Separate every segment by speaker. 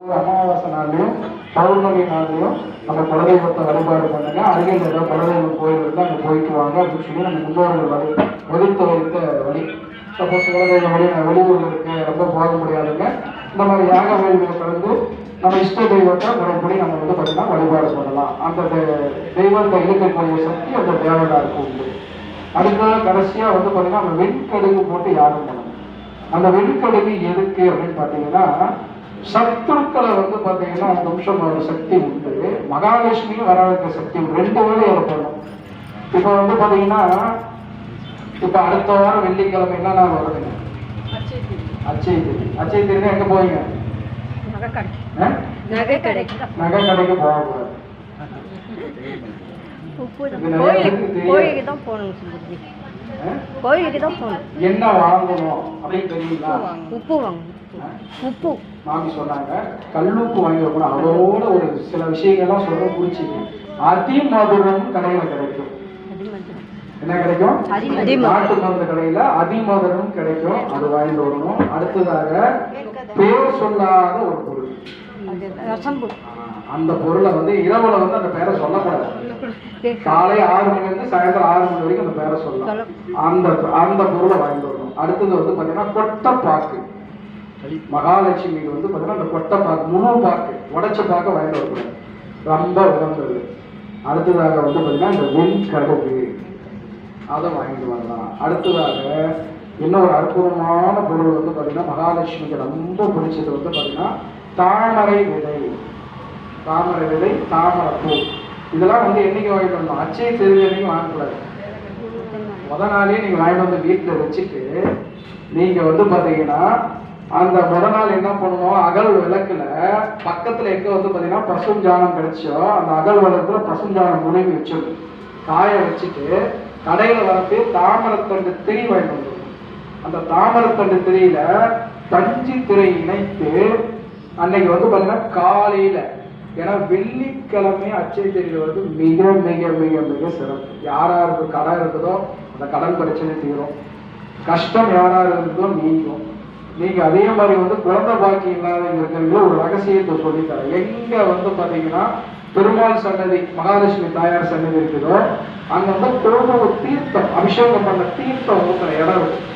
Speaker 1: அமாவாசை நாள்லையும் பௌர்ணமி நாள்லையும் அந்த குலதெய்வத்தை வழிபாடு பண்ணுங்க. அருகில் ஏதோ குலதெய்வம் கோயில் இருந்தால் அங்கே போயிட்டு வாங்க அப்படின்னு சொல்லி நம்ம முன்னோர்கள் வழி வகுத்து வைத்த வழி. சப்போஸ் குலதெய்வம் வழி நான் வெளியூரில் இருக்கு ரொம்ப போக முடியாதுங்க இந்த மாதிரி யாக வேள்வியை கலந்து நம்ம இஷ்ட தெய்வத்தை முறைப்படி நம்ம வந்து பார்த்தீங்கன்னா வழிபாடு பண்ணலாம். அந்த தெய்வத்தை இழுக்கக்கூடிய சக்தி அந்த தேவதாருக்கு உண்டு. அடுத்தது கடைசியாக வந்து பார்த்தீங்கன்னா நம்ம வெண்கடுகு போட்டு யாகம் பண்ணணும். அந்த வெண்கடுகு எதுக்கு அப்படின்னு பார்த்தீங்கன்னா சத்துருக்களை வந்து பார்த்தீங்கன்னா நிமிஷம் ஒரு சக்தி உண்டு. மகாலட்சுமியும் வர வைக்க சக்தி உண்டு. ரெண்டு வேலை ஏற்படும் இப்போ வந்து பார்த்தீங்கன்னா இப்போ அடுத்த வாரம் வெள்ளிக்கிழமை என்ன நாள் வருதுங்க? அச்சய திரி அச்சய திரினா எங்கே போவீங்க?
Speaker 2: நகை கடைக்கு
Speaker 1: நகை கடைக்கு போகக்கூடாது
Speaker 2: கோயிலுக்கு தான் போகணும்? கோயிலுக்கு தான் போகணும்.
Speaker 1: என்ன வாங்கணும் அப்படின்னு தெரியுங்களா?
Speaker 2: உப்பு வாங்கணும்? உப்பு.
Speaker 1: மாமி சொன்னாங்க கல்லுப்பு வாங்கி வைக்கணும் அதோட ஒரு சில விஷயங்கள்லாம் சொல்ல புரிச்சுங்க அதிமதுரம் கடையில கிடைக்கும்.
Speaker 2: அது
Speaker 1: என்ன கிடைக்கும். நாட்டு மருந்து கடையில அதிமதுரம் கிடைக்கும். அது வாங்கிட்டு வரணும். அடுத்ததாக பேர் சொல்லாத ஒரு பொருள்.
Speaker 2: அது
Speaker 1: அந்த பொருளை வந்து இரவுல வந்து அந்த பேரை சொல்லக்கூடாது. காலை ஆறு மணிலேருந்து சாயந்தரம் ஆறு மணி வரைக்கும் அந்த பேரை சொல்லலாம்.
Speaker 2: சொல்ல
Speaker 1: அந்த அந்த பொருளை வாங்கிட்டு வரணும். அடுத்தது வந்து பார்த்தீங்கன்னா மகாலட்சுமி மகாலட்சுமிக்கு வந்து பார்த்தீங்கன்னா அந்த கொட்டைப்பாக்கு முழு பாக்கு உடைச்ச பாக்க வாங்கிட்டு வரக்கூடாது. ரொம்ப உடம்புறது அடுத்ததாக வந்து பார்த்தீங்கன்னா இந்த வெண்கடுகு அதை வாங்கிட்டு வரலாம். அடுத்ததாக இன்னொரு அற்புதமான பொருள் வந்து பார்த்தீங்கன்னா மகாலட்சுமிக்கு ரொம்ப பிடிச்சது வந்து பார்த்தீங்கன்னா தாமரை விதை. தாமரை விதை தாமரை பூ இதெல்லாம் வந்து என்னைக்கு வாங்கிட்டு வரணும்? அச்சய தெரிஞ்ச அன்னைக்கு வாங்கக்கூடாது. முத நாளே நீங்கள் வாங்கிட்டு வந்து வீட்டில் வச்சுட்டு நீங்கள் வந்து பார்த்தீங்கன்னா அந்த முத நாள் என்ன பண்ணுவோம் அகல் விளக்குல பக்கத்துல எங்க வந்து பாத்தீங்கன்னா ஜானம் கிடைச்சோ அந்த அகல் விளக்குல ஜானம் முனை வச்சிடணும். காய வச்சுட்டு கடையில வந்து தாமரத்தண்டு திரி வாங்கிட்டு அந்த தாமரத்தண்டு திரியில பஞ்சு திரை இணைத்து அன்னைக்கு வந்து பாத்தீங்கன்னா காலையில ஏன்னா வெள்ளிக்கிழமை அச்சை தெரியல வந்து மிக மிக மிக மிக சிறப்பு. யாரா இருக்கு கடன் இருக்குதோ அந்த கடன் பிரச்சனை தீரும். கஷ்டம் யாரா இருக்குதோ நீங்கும். நீங்க அதே மாதிரி வந்து குழந்தை பாக்கி இல்லாதவங்க இருக்கிறவங்க ஒரு ரகசியத்தை சொல்லித்தரேன். எங்க வந்து பாத்தீங்கன்னா பெருமாள் சன்னதி மகாலட்சுமி தாயார் சன்னதி இருக்குதோ அங்க வந்து கோபுர தீர்த்தம் அபிஷேகம் பண்ண தீர்த்தம் ஊத்துற இடம். இருக்கு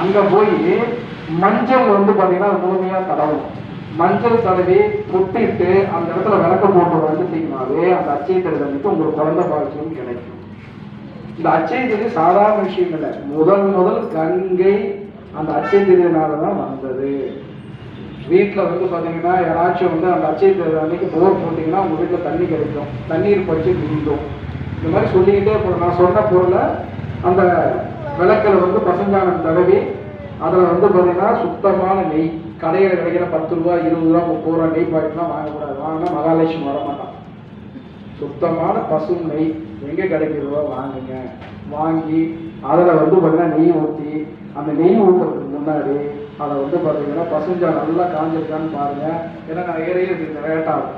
Speaker 1: அங்க போய் மஞ்சள் வந்து பாத்தீங்கன்னா அது முழுமையா தடவும். மஞ்சள் தடவி புட்டிட்டு அந்த இடத்துல விளக்க போட்டு வந்துட்டீங்கனாவே அந்த அச்சய உங்களுக்கு குழந்தை பாக்கியம் கிடைக்கும். இந்த அச்சய சாதாரண விஷயம் இல்லை. முதல் முதல் கங்கை அந்த அச்சைத்திரியனால தான் வந்தது. வீட்டில் வந்து பார்த்தீங்கன்னா யாராச்சும் வந்து அந்த அச்சய திரி அன்னைக்கு போர் போட்டிங்கன்னா உங்கள் வீட்டில் தண்ணி கிடைக்கும். தண்ணீர் பச்சு நீந்தும் இந்த மாதிரி சொல்லிக்கிட்டே போகிறோம் நான் சொன்ன பொருளை அந்த விளக்கில் வந்து பசஞ்சானம் தடவி அதில் வந்து பார்த்தீங்கன்னா சுத்தமான நெய். கடையில் கிடைக்கிற பத்து ரூபா இருபது ரூபா முப்பது ரூபா நெய் பாக்கெட்லாம் வாங்கக்கூடாது. வாங்கினா மகாலட்சுமி வர மாட்டான் சுத்தமான பசு நெய் எங்கே கிடைக்கிறதோ வாங்குங்க. வாங்கி அதில் வந்து பார்த்தீங்கன்னா நெய் ஊற்றி அந்த நெய் ஊற்றுறதுக்கு முன்னாடி அதை வந்து பார்த்தீங்கன்னா பசுஞ்சா நல்லா காஞ்சிருக்கான்னு பாருங்கள் ஏன்னா நான் ஏறையே ரேட்டாகும்